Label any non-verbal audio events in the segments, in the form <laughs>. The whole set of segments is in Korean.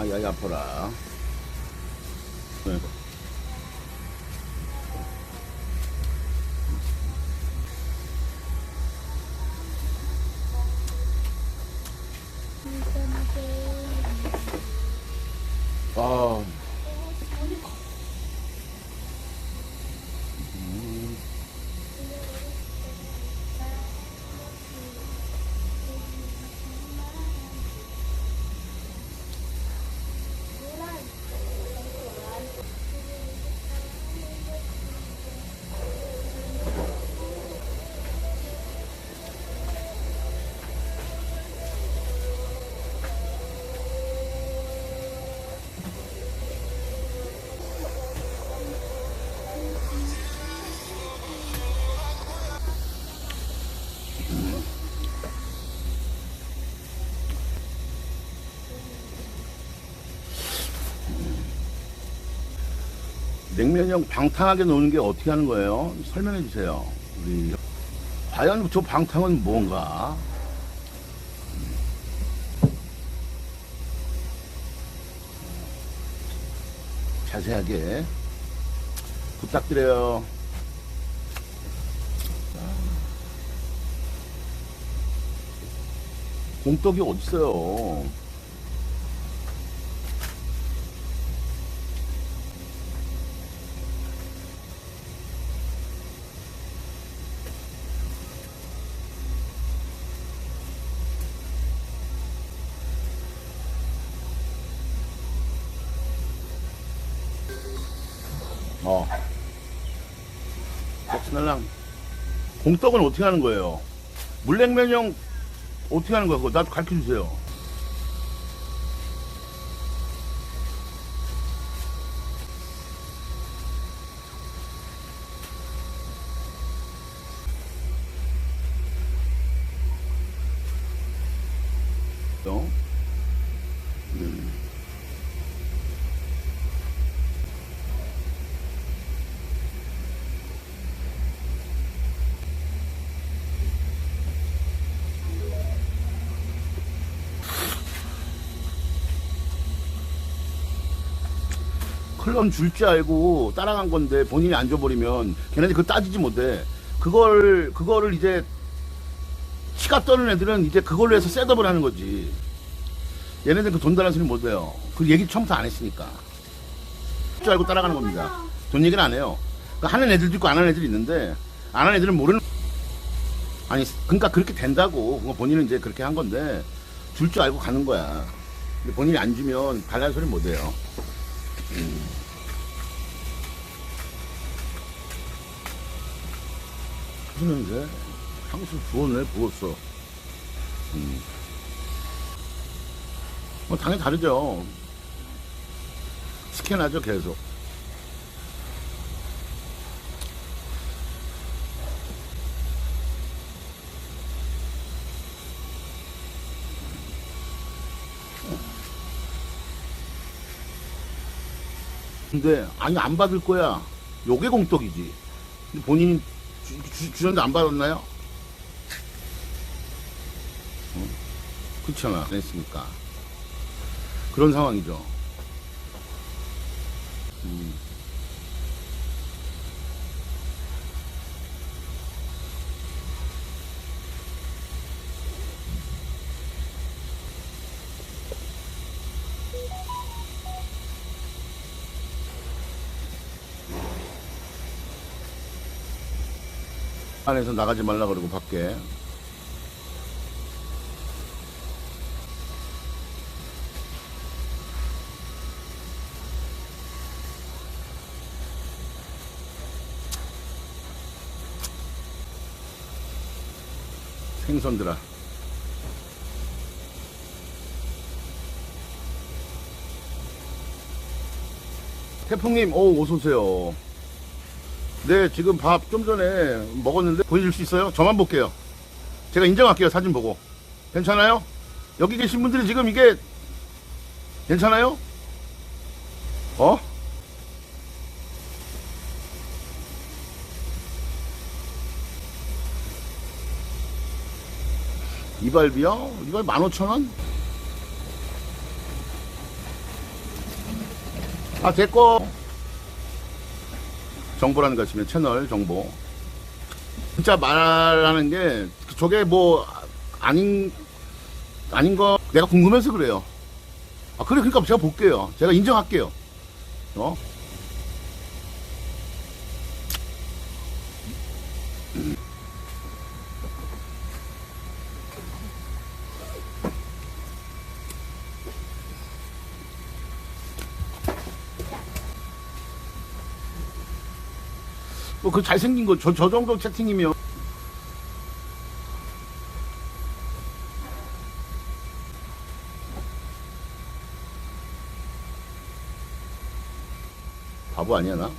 아야 아파라. 네. 냉면형 방탕하게 노는 게 어떻게 하는 거예요? 설명해 주세요. 우리 과연 저 방탕은 뭔가? 자세하게 부탁드려요. 공떡이 어딨어요? 떡은 어떻게 하는 거예요? 물냉면형 어떻게 하는 거야? 그거 나도 가르쳐 주세요. 어? 음. 클럽 줄줄 알고 따라간 건데 본인이 안 줘버리면 걔네들 그거 따지지 못해. 그걸 그거를 이제 치가 떠는 애들은 이제 그걸로 해서 셋업을 하는 거지. 얘네들 그 돈 달라는 소리 못 해요. 그 얘기 처음부터 안 했으니까. 줄 알고 따라가는 겁니다. 돈 얘기는 안 해요. 그 하는 애들도 있고 안 하는 애들이 있는데 안 하는 애들은 모르는. 아니 그러니까 그렇게 된다고. 본인은 이제 그렇게 한 건데 줄 줄 알고 가는 거야. 근데 본인이 안 주면 달라는 소리 못 해요. 무슨 냄새? 향수 부었네, 부었어. 음. 뭐, 당연히 다르죠. 스캔하죠, 계속. 근데, 아니, 안 받을 거야. 요게 공떡이지. 본인이 주, 주, 주는데 안 받았나요? 어? 그렇잖아. 안 했으니까. 그런 상황이죠. 음. 안에서 나가지 말라 그러고 밖에. 생선들아. 태풍님 오 어서오세요 네, 지금 밥 좀 전에 먹었는데 보여줄 수 있어요? 저만 볼게요. 제가 인정할게요, 사진 보고. 괜찮아요? 여기 계신 분들이 지금 이게 괜찮아요? 어? 이발비요? 이발 15,000원? 아, 제거 정보라는 것이면 채널 정보. 진짜 말하는 게 저게 뭐 아닌 아닌 거 내가 궁금해서 그래요. 아 그래 그러니까 제가 볼게요. 제가 인정할게요. 어? 그 잘생긴 거 저 저 정도 채팅이면 바보 아니야 나?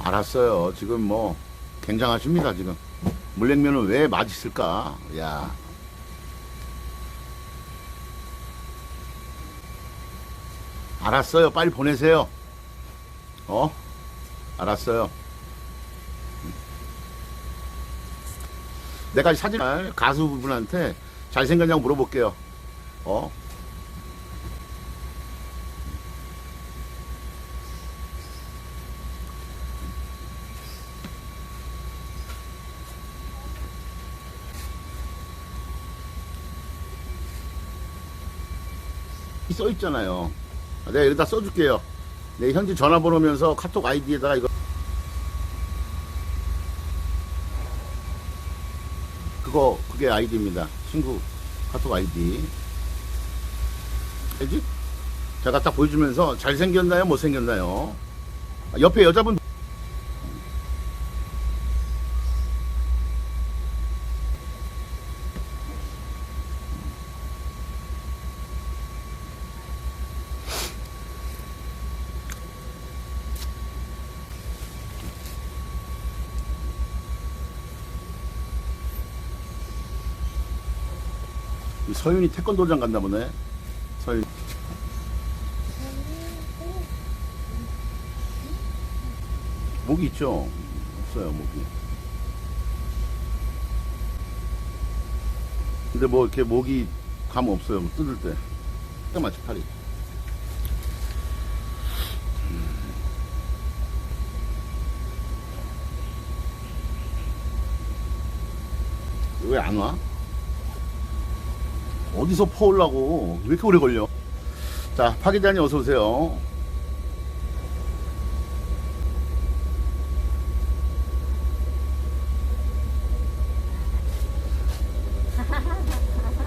알았어요. 지금 뭐 굉장하십니다 지금. 물냉면은 왜 맛있을까? 야. 알았어요. 빨리 보내세요. 어? 알았어요. 내가 사진 가수분한테 잘생겼냐고 물어볼게요. 어? 써 있잖아요. 내가 여기다 써줄게요. 내 현지 전화번호면서 카톡 아이디에다가 이거 그거 그게 아이디입니다. 친구 카톡 아이디. 알지? 제가 딱 보여주면서 잘생겼나요? 못생겼나요? 아, 옆에 여자분 서윤이 태권도장 갔나 보네. 서윤. 목이 있죠? 없어요, 목이. 근데 뭐 이렇게 목이 감 없어요. 뭐 뜯을 때. 딱 맞지, 팔이. 왜 안 와? 어디서 퍼올라고 왜 이렇게 오래 걸려? 자, 파 기자님 어서 오세요.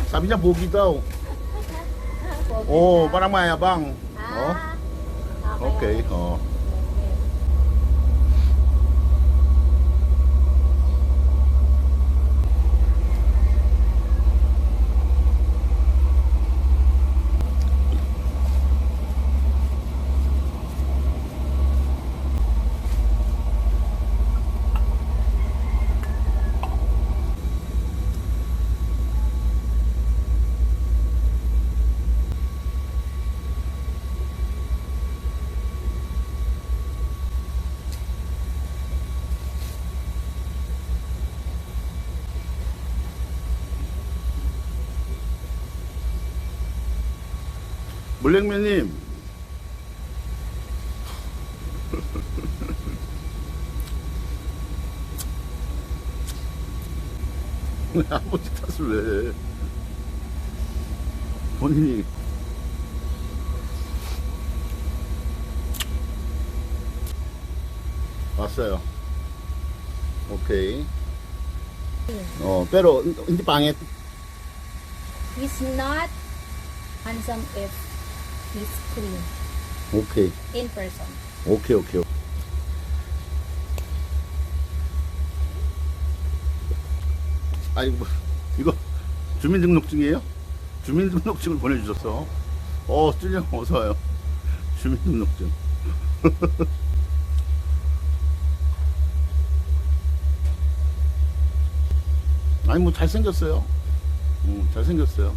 Sabi niya bugi daw. Oh, parang mayabang. Oh, Ah, okay. Oh. 물냉면님. 왜 아버지 탓을 왜? 본인이 왔어요. 오케이. 어, pero hindi pangit. He's not handsome if clean 오케이. in person. 오케이, 오케이. 아니, 뭐, 이거 주민등록증이에요? 주민등록증을 보내주셨어. 어, 찔려, 어서와요. 주민등록증. <laughs> 아니, 뭐, 잘생겼어요. 응, 잘생겼어요.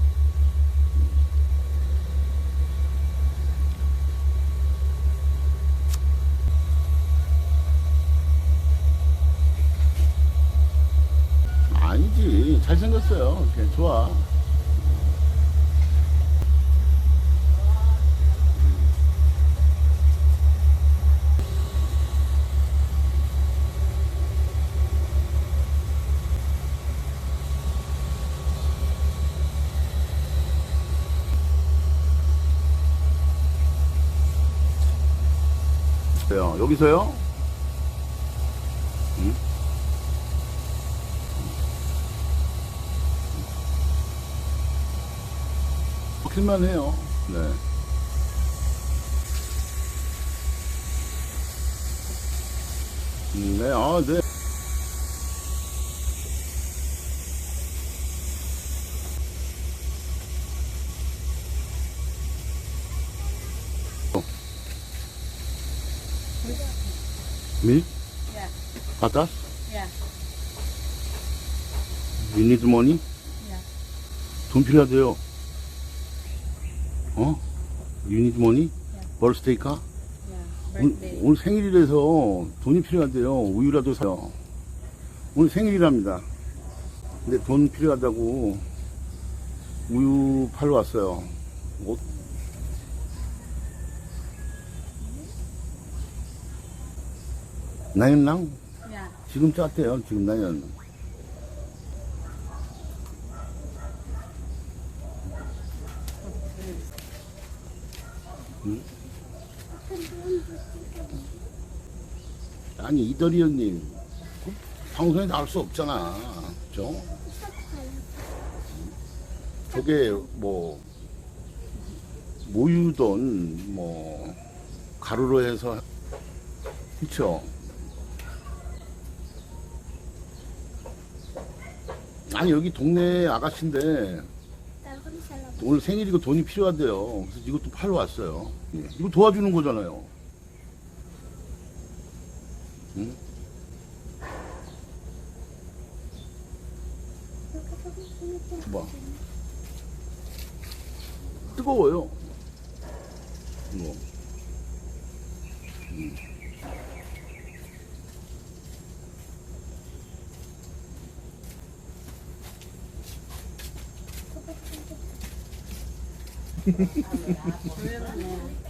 아니지. 잘생겼어요. 이렇게 좋아. 요 여기서요? 먹힐만 해요. 네. 음, 네, 아, 네. 밀? Yeah. 바타? Yeah. You need money? Yeah. 돈 필요하대요. 어? You need money? Yeah. birthday 카? Yeah. 오늘. 오늘 생일이라서 돈이 필요하대요. 우유라도 사요. 오늘 생일이랍니다. 근데 돈 필요하다고 우유 팔러 왔어요. 옷. 나연랑. 지금 짰대요. 지금 나연. 응? 이더리 형님 그 방송에 나올 수 없잖아. 그죠? 저게 뭐 모유돈 뭐 가루로 해서 그쵸? 아니 여기 동네 아가씨인데 오늘 생일이고 돈이 필요하대요. 그래서 이것도 팔러 왔어요. 예. 이거 도와주는 거잖아요. 응? 봐. 뜨거워요. 이거. 음. Salamat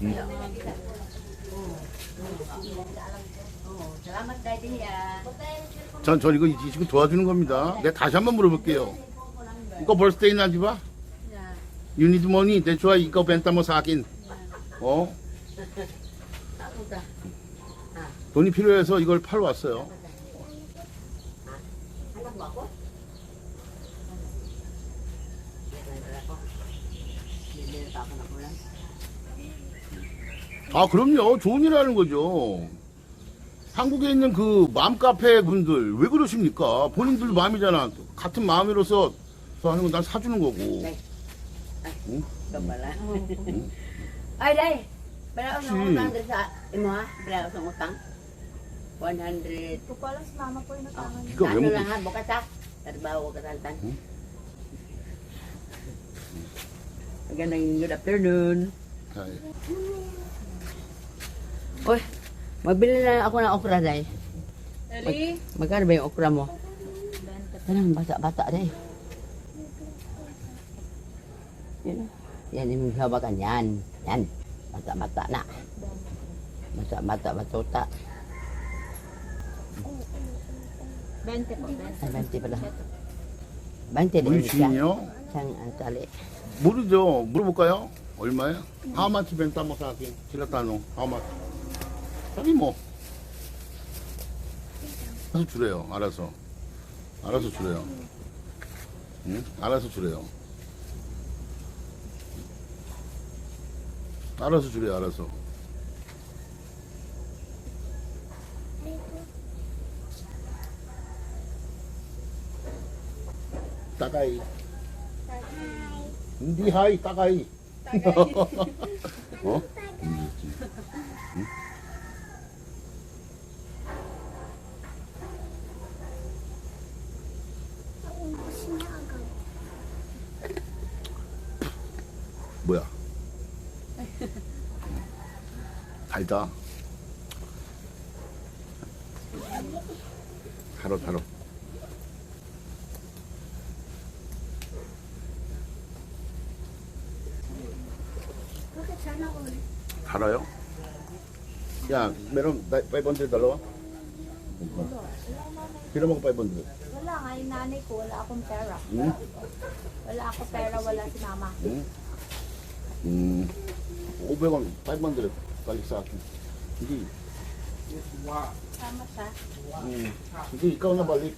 daddy ya. 전, 전 이거 이 지금 도와주는 겁니다. 내가 다시 한번 물어볼게요. 이거 벌스데이 나지 봐? Yeah. You need money. That's why ikaw benta mo sa akin. 어? Ako ta. 돈이 필요해서 이걸 팔러 왔어요. Anak mo ako? Nagdala ko. Bibili pa ako ng ulam. 아, 그럼요. 좋은 일 하는 거죠. 한국에 있는 그 맘카페 분들, 왜 그러십니까? 본인들 마음이잖아. 같은 마음으로서 하는 건 난 사주는 거고. Nay. Ay, Hmm? ito pala. Ay, day. Bala ako ng Si. utang dito sa imo ha. Bala ako ng utang. 100. Ito pala si mama ko yung nagkakan. Ikaw, Ano 왜 lang 먹고 ha, bukas ha. Trabaho ka tantan. Hmm? Magandang good afternoon. 아이, Uy, mabili na ako ng okra, day. Ready? Magkano ba yung okra mo? Benta. Tanang bata-bata day. Yan. Yan yung hawakan yan. Yan. Bata-bata na. Bata-bata batuta. Bente po. Bente. Ay, 20 pala. 20 din 우리 siya. 주인이요? Siyang ang tali. 모르죠. 물어볼까요? 얼마야? How much benta mo sa akin? Sila tanong. How much? 사기 뭐. 알아서 주래요. 알아서. 알아서 주래요. 응? 알아서 주래요. 알아서 주래요. 알아서. 따가이. hindi 하이 따가이. <laughs> 어? 뭐야? 달다. 바로 바로. 달아요? 야, 메론 빨리 번들 달라와. Pila mo ko 500? Wala nga, yung nanay ko, wala akong pera. Hmm? Wala ako pera, wala si mama. Hmm? Hmm. 500원, 500 balik sa akin. Hindi. Sama siya. Hmm. Hindi, ikaw na balik.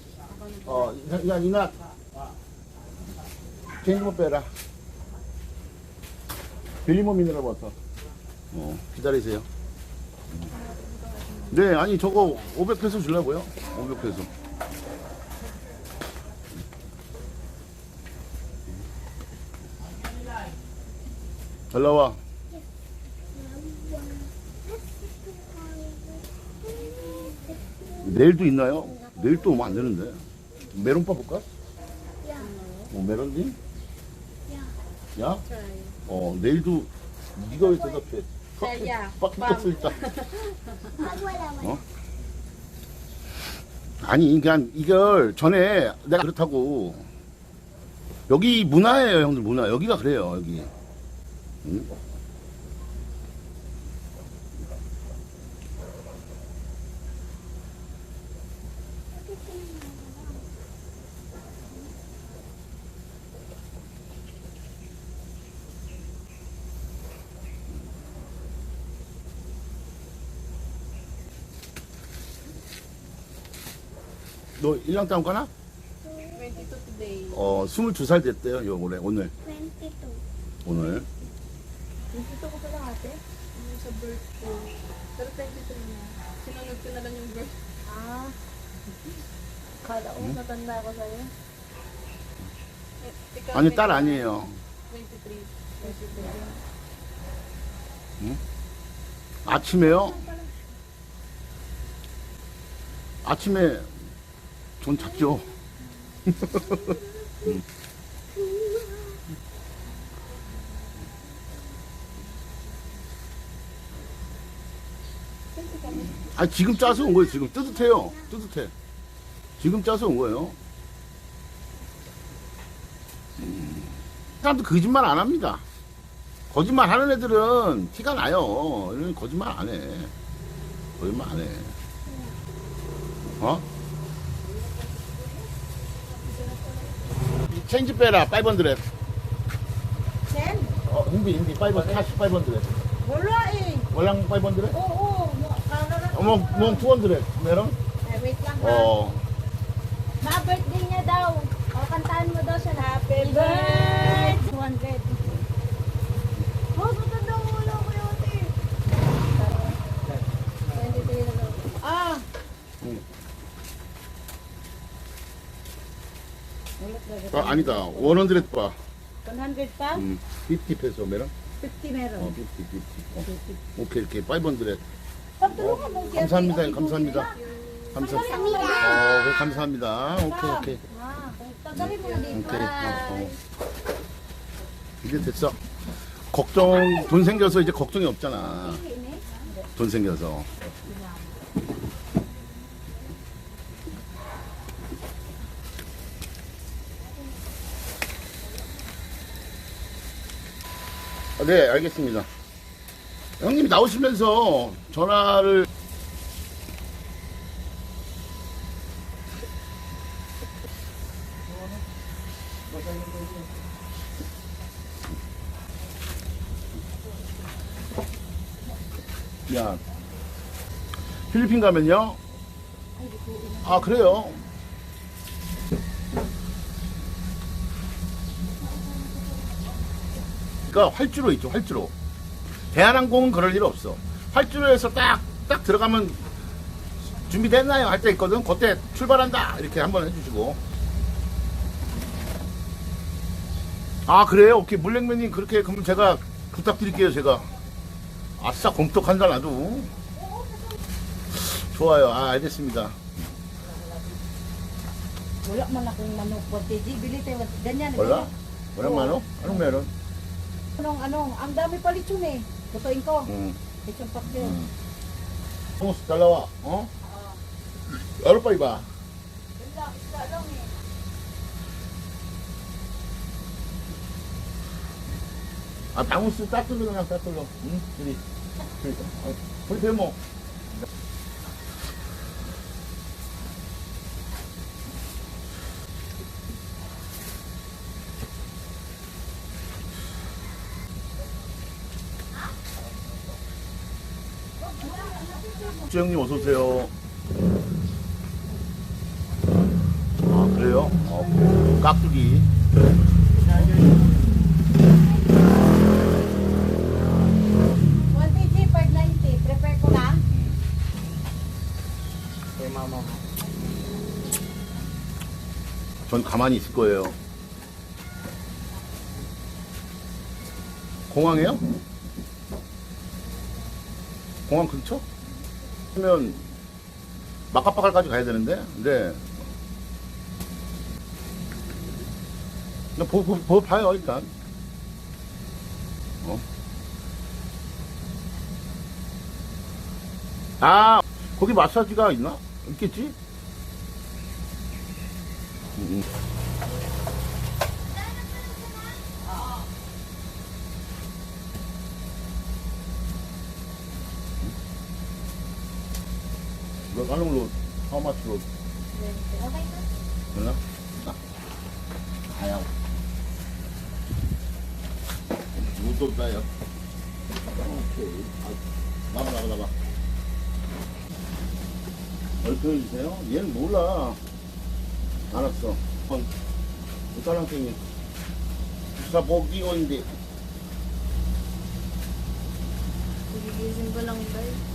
Oh, yan, yan, ingat. Change mo pera. 빌리 mo mineral water. 어, 기다리세요. 네, 아니 저거 500페소 주려고요. 500페소. 잘 나와. 내일도 있나요? 내일 또 오면 안 되는데. 메론바 볼까? 어, 메론지? 야? 어, 내일도 네가 왜 대답해? 야, 빡 붙었어 일단. 어? 아니, 그냥 이걸 전에 내가 그렇다고 여기 문화예요, 형들 문화. 여기가 그래요, 여기. 응? 너 일랑 따온 거나? 22 today. 어, 22살 됐대요, 요 올해 오늘. 22. 오늘. Gusto ko pala ate. Yung sa birth ko. Pero 23 na. Sinunod ko na lang yung birth. Ah. Kala ko Hmm? matanda ako sa'yo. Eh, ikaw, 아니, 딸 아니에요. 23. 23. 아침에요? 아침에 전 잤죠. 아 지금 짜서 온 거예요. 지금 뜨뜻해요. 뜨뜻해. 지금 짜서 온 거예요. 음. 사람도 거짓말 안 합니다. 거짓말 하는 애들은 티가 나요. 이런 거짓말 안 해. 거짓말 안 해. 어? 체인지 빼라, 500. Sen? 어, hindi, hindi, 500, cash 500. Wala eh. Walang 500? Oo, mo, 어, 뭐, 뭐, 200. meron? Eh, wait lang ha. 어, Ma, birthday niya daw. O, kantaan mo daw siya na. Happy birthday! 200. Oh, matanda mo wala ko yung ate. 23 na daw. Ah! 아, 아니다. 100 봐. 100 pa? 음, 50 peso, meron? 50 meron. 어, 50, 50. 어, 오케이, 이렇게 500. Siya. 감사합니다, 감사합니다. 감사합니다. 어, 네, 감사합니다. 오케이, 오케이. 오케이. 어, 어. 이제 됐어. 걱정, 돈 생겨서 이제 걱정이 없잖아. 돈 생겨서. 아, 네, 알겠습니다. 형님이 나오시면서 전화를 야 필리핀 가면요? 아 그래요. 그러니까 활주로 있죠 활주로 대한항공은 그럴 일 없어. 활주로에서 딱 딱 들어가면 준비됐나요? 할 때 있거든. 그때 출발한다. 이렇게 한번 해주시고. 아 그래요? 오케이. 물냉면님 그렇게 그럼 제가 부탁드릴게요 제가. 아싸 공떡한다 나도. 좋아요. 아 알겠습니다. Wala man akong manok. Ganyan. Anong, anong, ang dami pa lechon eh. Tutuin ko. 응. Lechon pak yun. 응. 홍수 잘 나와 어? 얼어 빨리 봐 Wala, isda lang eh. 아, 방울스 따뜻로 그냥 따뜻로. 응? 그리. 그러니까. 아, 그렇 게 뭐. 주영님 어서 오세요. 아 그래요? 어, 깍두기. One TG per 90. Prepare ko lang. Kay mama mo. 전 가만히 있을 거예요. 공항에요? 공항 근처? 그러면 마카파갈까지 가야 되는데, 근데 그냥 보, 보, 보 봐요 일단. 어? 아 거기 마사지가 있나? 있겠지? 음. Load? How much load? Okay na. Wala? Ah. Ayaw. Luto tayo. Okay. 아, 나봐, 나봐, 나봐. 얼큰해주세요? 얘는 몰라. 알았어. pogi o hindi? Gigising ko lang guys.